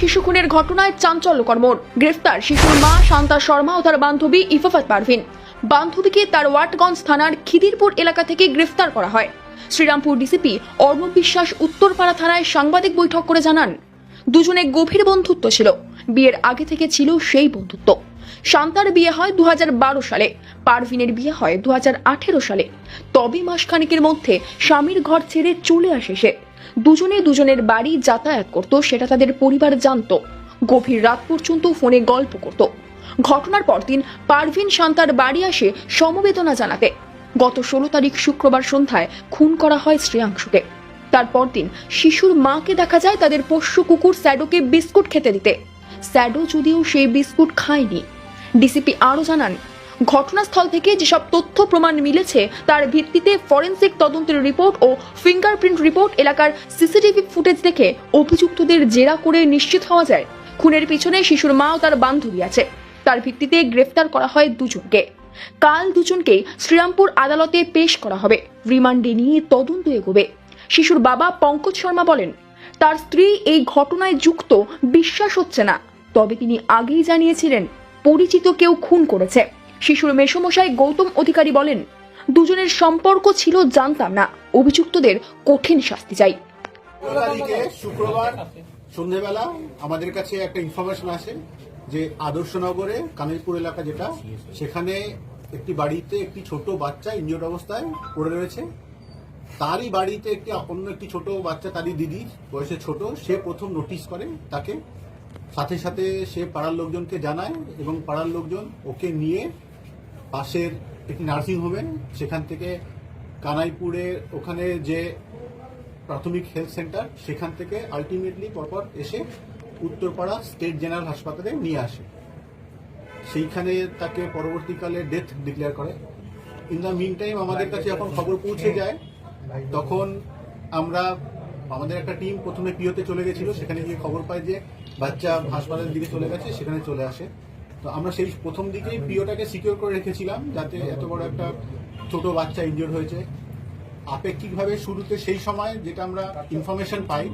শিশু খুনের ঘটনায় চাঞ্চল্যকর মোড়। গ্রেফতার শিশুর মা, শান্তা শর্মা ও তার বান্ধবী ইফাফাত পারভিন। বান্ধবীকে তার ওয়াটগঞ্জ থানার খিদিরপুর এলাকা থেকে গ্রেফতার করা হয়। শ্রীরামপুর ডিসিপি অর্ণব বিশ্বাস উত্তরপাড়া থানায় সাংবাদিক বৈঠক করে জানান, দুজনে গভীর বন্ধুত্ব ছিল। বিয়ের আগে থেকে ছিল সেই বন্ধুত্ব। শান্তার বিয়ে হয় দু হাজার বারো সালে, পারভিনের বিয়ে হয় দু হাজার আঠেরো সালে। তবে মাসখানেকের মধ্যে স্বামীর ঘর ছেড়ে চলে আসে সে। দুজনে দুজনের বাড়ি যাতায়াত করত, সেটা তাদের পরিবার জানতো। গভীর রাত পর্যন্ত ফোনে গল্প করত। ঘটনার পরদিন পারভিন শান্তার বাড়ি আসে সমবেদনা জানাতে। গত ষোলো তারিখ শুক্রবার সন্ধ্যায় খুন করা হয় শ্রেয়াংশুকে। তারপর দিন শিশুর মাকে দেখা যায় তাদের পোষ্য কুকুর স্যাডোকে বিস্কুট খেতে দিতে। স্যাডো যদিও সেই বিস্কুট খায়নি। ডিসিপি আরও জানান ঘটনাস্থল থেকে যেসব তথ্য প্রমাণ মিলেছে, তার ভিত্তিতে ফরেনসিক তদন্তের রিপোর্ট ও ফিঙ্গারপ্রিন্ট রিপোর্ট এলাকার সিসিটিভি ফুটেজ দেখে অভিযুক্তদের জেরা করে নিশ্চিত হওয়া যায়। খুনের পিছনে শিশুর মা ও তার বান্ধবী আছে। তার ভিত্তিতে গ্রেফতার করা হয় দুজনকে। কাল দুজনকেই শ্রীরামপুর আদালতে পেশ করা হবে। রিমান্ডে নিয়ে তদন্ত এগোবে। শিশুর বাবা পঙ্কজ শর্মা বলেন, তার স্ত্রী এই ঘটনায় যুক্ত, বিশ্বাস হচ্ছে না। তবে তিনি আগেই জানিয়েছিলেন, পরিচিত কেউ খুন করেছে। শিশুর মেসমশাই গৌতম অধিকারী বলেন, দুজনের সম্পর্ক ছিল জানতাম না। অভিযুক্তদের কঠিন শাস্তি চাই। শুক্রবার সন্ধেবেলা আমাদের কাছে একটা ইনফরমেশন আসে যে আদর্শনগরে কানিরপুর এলাকা যেটা, সেখানে একটি বাড়িতে একটি ছোট বাচ্চা ইনজিওর্ড অবস্থায় পড়ে রয়েছে। তারই বাড়িতে একটি অন্য একটি ছোট বাচ্চা, তারই দিদি, বয়সে ছোট, সে প্রথম নোটিশ করে তাকে। সাথে সাথে সে পাড়ার লোকজনকে জানায় এবং পাড়ার লোকজন ওকে নিয়ে পাশের একটি নার্সিং হোমে, সেখান থেকে কানাইপুরে ওখানে যে প্রাথমিক হেলথ সেন্টার, সেখান থেকে আলটিমেটলি পরপর এসে উত্তরপাড়া স্টেট জেনারেল হাসপাতালে নিয়ে আসে। সেইখানে তাকে পরবর্তীকালে ডেথ ডিক্লেয়ার করে। ইন দ্য মিন টাইম আমাদের কাছে যখন খবর পৌঁছে যায়, তখন আমরা, আমাদের একটা টিম প্রথমে পিওতে চলে গেছিল, সেখানে গিয়ে খবর পাই যে বাচ্চা হাসপাতালের দিকে চলে গেছে, সেখানে চলে আসে। তো আমরা সেই প্রথম দিকেই পিওটাকে সিকিউর করে রেখেছিলাম যাতে এত বড় একটা ছোট বাচ্চা ইনজিওর হয়েছে। আপেক্ষিকভাবে শুরুতে সেই সময় যেটা আমরা ইনফরমেশন পাই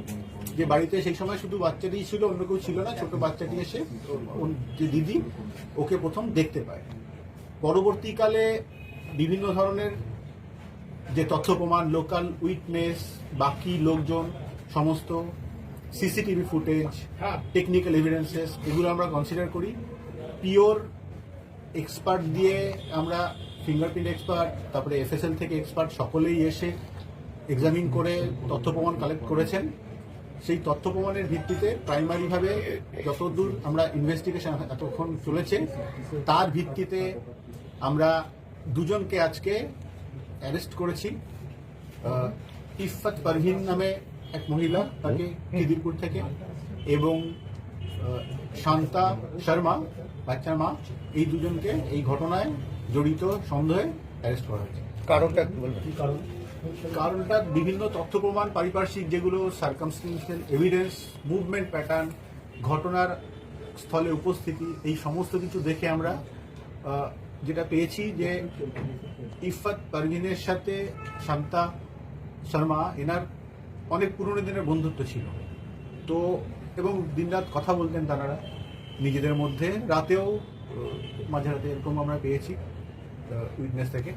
যে বাড়িতে সেই সময় শুধু বাচ্চাটি ছিল অন্য কেউ ছিল না ছোট বাচ্চাটি এসে যে দিদি ওকে প্রথম দেখতে পায়। পরবর্তীকালে বিভিন্ন ধরনের যে তথ্য প্রমাণ লোকাল উইটনেস বাকি লোকজন সমস্ত সিসিটিভি ফুটেজ টেকনিক্যাল এভিডেন্সেস এগুলো আমরা কনসিডার করি। পিওর এক্সপার্ট দিয়ে আমরা ফিঙ্গারপ্রিন্ট এক্সপার্ট, তারপরে এফএসএল থেকে এক্সপার্ট সকলেই এসে এক্সামিন করে তথ্য প্রমাণ কালেক্ট করেছেন। সেই তথ্য প্রমাণের ভিত্তিতে প্রাইমারিভাবে যতদূর আমরা ইনভেস্টিগেশন এতক্ষণ চলেছে, তার ভিত্তিতে আমরা দুজনকে আজকে অ্যারেস্ট করেছি। ইফাত পারভিন নামে এক মহিলা, তাকে খিদিরপুর থেকে, এবং শান্তা শর্মা বাচ্চার মা এই দুজনকে এই ঘটনায় জড়িত সন্দেহে অ্যারেস্ট করা হয়েছে। কারণটা কি বলবেন? কারণটা বিভিন্ন তথ্য প্রমাণ পারিপার্শ্বিক যেগুলো সার্কামস্টেন্সিয়াল এভিডেন্স মুভমেন্ট প্যাটার্ন ঘটনার স্থলে উপস্থিতি এই সমস্ত কিছু দেখে আমরা যেটা পেয়েছি যে ইফাত পারভিনের সাথে শান্তা শর্মা এনার অনেক পুরনো দিনের বন্ধুত্ব ছিল। তো এবং দিনরাত কথা বলতেন তারা। নিজেদের মধ্যে রাতেও মাঝে রাতে এরকম আমরা পেয়েছি উইটনেস থেকে।